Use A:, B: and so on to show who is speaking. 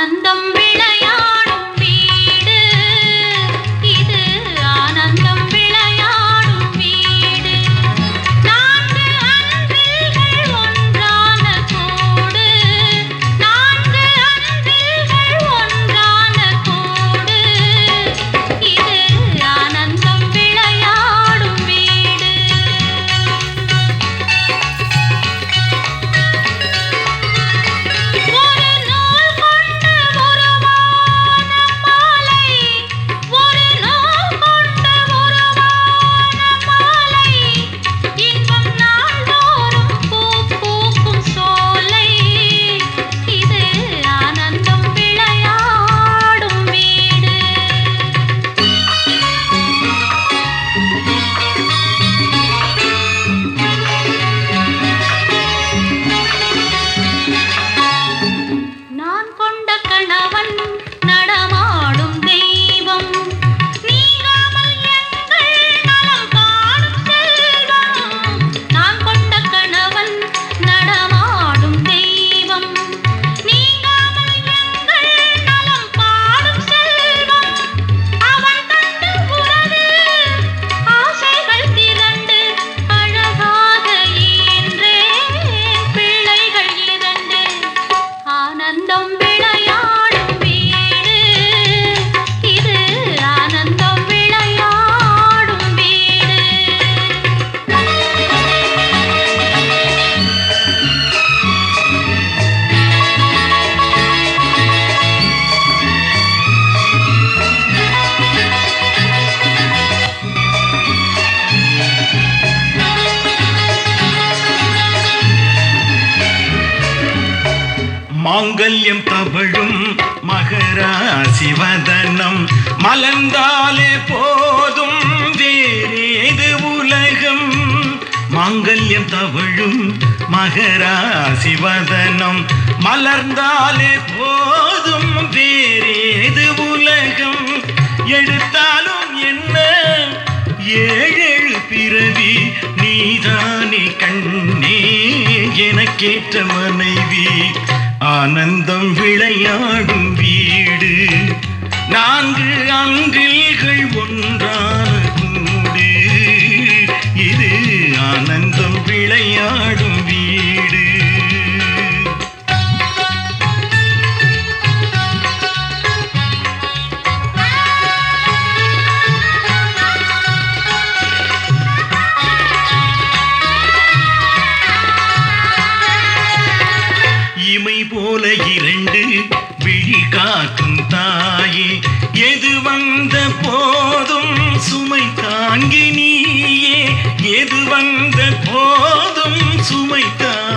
A: ആനന്ദം மாங்கல்யம் தவழும் மகராசிவதனம் மலர்ந்தாலே போதும் வேறேது உலகம். மாங்கல்யம் தவழும் மகராசிவதனம் மலர்ந்தாலே போதும் வேறேது உலகம். எடுத்தாலும் என்ன? ஏழேழு பிறவி நீதானே கண்ணே. எனக்கேற்ற மனைவி ஆனந்தம் விளையாடும் வீடு. நான்கு அன்றில்கள் ஒன்றா போல இரண்டு விழி காக்கும் தாயே. எது வந்த போதும் சுமை தாங்கி நீயே. எது வந்த போதும் சுமை தாங்கி